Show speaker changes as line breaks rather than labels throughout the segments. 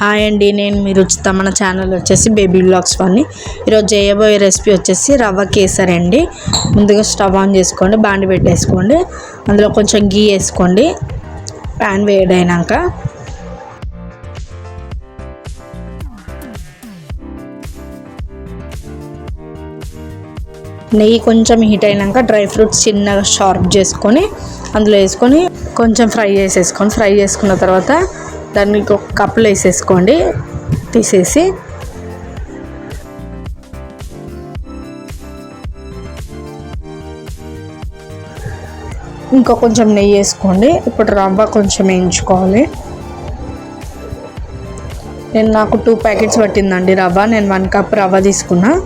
Hi అండి నేను మీరు ఉచిత మన ఛానల్ వచ్చేసి బేబీ బ్లాగ్స్ వన్ని. ఈరోజు చేయబోయే రెసిపీ వచ్చేసి రవ్వ కేసరి అండి. ముందుగా స్టవ్ ఆన్ చేసుకోండి బాండి పెట్టేసుకోండి. అందులో కొంచెం గీ వేసుకోండి ప్యాన్ వేడైనాక. నెయ్యి కొంచెం హీట్ అయినాక డ్రై ఫ్రూట్స్ చిన్నగా షార్ప్ చేసుకొని అందులో వేసుకొని కొంచెం ఫ్రై చేసేసుకొని ఫ్రై చేసుకున్న తర్వాత దాన్ని ఒక కప్పులో వేసేసుకోండి. తీసేసి ఇంకా కొంచెం నెయ్యి వేసుకోండి. ఇప్పుడు రవ్వ కొంచెం వేయించుకోవాలి. నేను నాకు టూ ప్యాకెట్స్ పట్టిందండి రవ్వ. నేను వన్ కప్ రవ్వ తీసుకున్నా.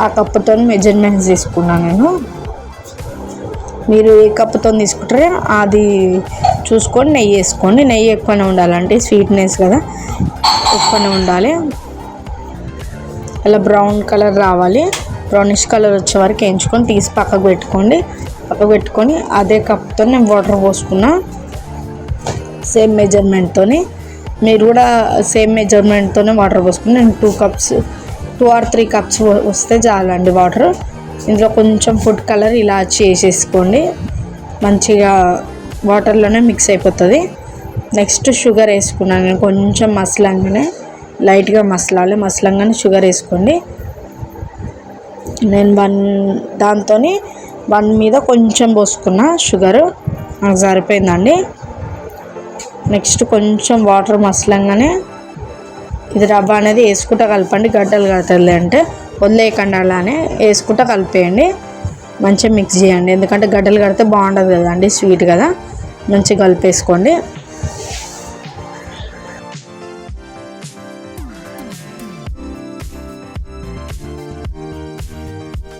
ఆ కప్పుతో మెజర్మెంట్స్ తీసుకున్నా నేను. మీరు ఏ కప్పుతో తీసుకుంటారో అది చూసుకొని నెయ్యి వేసుకోండి. నెయ్యి ఎక్కువనే ఉండాలంటే స్వీట్నెస్ కదా ఎక్కువనే ఉండాలి. అలా బ్రౌన్ కలర్ రావాలి. బ్రౌనిష్ కలర్ వచ్చే వరకు వేయించుకొని తీసి పక్కకు పెట్టుకోండి. పక్కకు పెట్టుకొని అదే కప్తో నేను వాటర్ పోసుకున్నా. సేమ్ మెజర్మెంట్తో మీరు కూడా సేమ్ మెజర్మెంట్తోనే వాటర్ పోసుకుని నేను two cups two or three cups వస్తే చాలండి వాటర్. ఇందులో కొంచెం ఫుడ్ కలర్ ఇలా చేసేసుకోండి. మంచిగా వాటర్లోనే మిక్స్ అయిపోతుంది. నెక్స్ట్ షుగర్ వేసుకున్నాను నేను కొంచెం మసలంగానే లైట్గా మసలాలి. మసలంగానే షుగర్ వేసుకోండి. నేను వన్ దాంతో వన్ మీద కొంచెం పోసుకున్న షుగర్ నాకు సరిపోయిందండి. నెక్స్ట్ కొంచెం వాటర్ మసలంగానే ఇది రవ్వ అనేది వేసుకుంటా కలపండి. గడ్డలు కడతలే అంటే. వదిలేయకండి అలానే వేసుకుంటా కలిపేయండి. మంచిగా మిక్స్ చేయండి. ఎందుకంటే గడ్డలు కడితే బాగుండదు కదండి స్వీట్ కదా. మంచిగా కలిపేసుకోండి.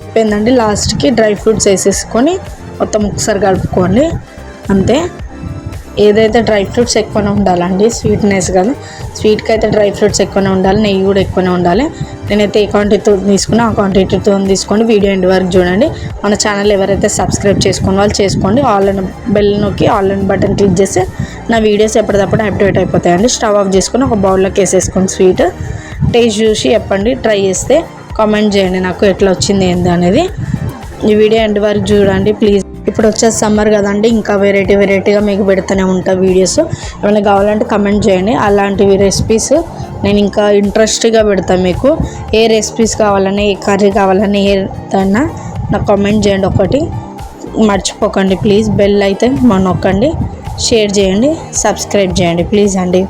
అయిపోయిందండి. లాస్ట్కి డ్రై ఫ్రూట్స్ వేసేసుకొని మొత్తం ఒకసారి కలుపుకోండి. అంతే. ఏదైతే డ్రై ఫ్రూట్స్ ఎక్కువనే ఉండాలండి స్వీట్నెస్ కదా. స్వీట్కి అయితే డ్రై ఫ్రూట్స్ ఎక్కువనే ఉండాలి నెయ్యి కూడా ఎక్కువనే ఉండాలి. నేనైతే ఏ క్వాంటిటీతో తీసుకున్నా ఆ క్వాంటిటీతో తీసుకోండి వీడియో ఎండ్ వరకు చూడండి. మన ఛానల్ ఎవరైతే సబ్స్క్రైబ్ చేసుకుని వాళ్ళు చేసుకోండి. ఆన్లైన్ బెల్ నొక్కి ఆన్లైన్ బటన్ క్లిక్ చేస్తే నా వీడియోస్ ఎప్పటికప్పుడు అప్డేట్ అయిపోతాయండి. స్టవ్ ఆఫ్ చేసుకుని ఒక బౌల్లోకి వేసేసుకోండి స్వీట్ టేస్ట్ చూసి చెప్పండి ట్రై చేస్తే కామెంట్ చేయండి నాకు ఎట్లా వచ్చింది ఏంది అనేది. ఈ వీడియో ఎండ్ వరకు చూడండి ప్లీజ్ ఇప్పుడు వచ్చేసి సమ్మర్ కదండి ఇంకా వెరైటీ వెరైటీగా మీకు పెడుతూనే ఉంటా వీడియోస్ ఏమైనా కావాలంటే కమెంట్ చేయండి. అలాంటివి రెసిపీస్ నేను ఇంకా ఇంట్రెస్ట్గా పెడతాను మీకు. ఏ రెసిపీస్ కావాలని ఏ కర్రీ కావాలని ఏదైనా నాకు కామెంట్ చేయండి ఒకటి. మర్చిపోకండి ప్లీజ్ బెల్ అయితే మా నొక్కండి. షేర్ చేయండి. సబ్స్క్రైబ్ చేయండి ప్లీజ్ అండి.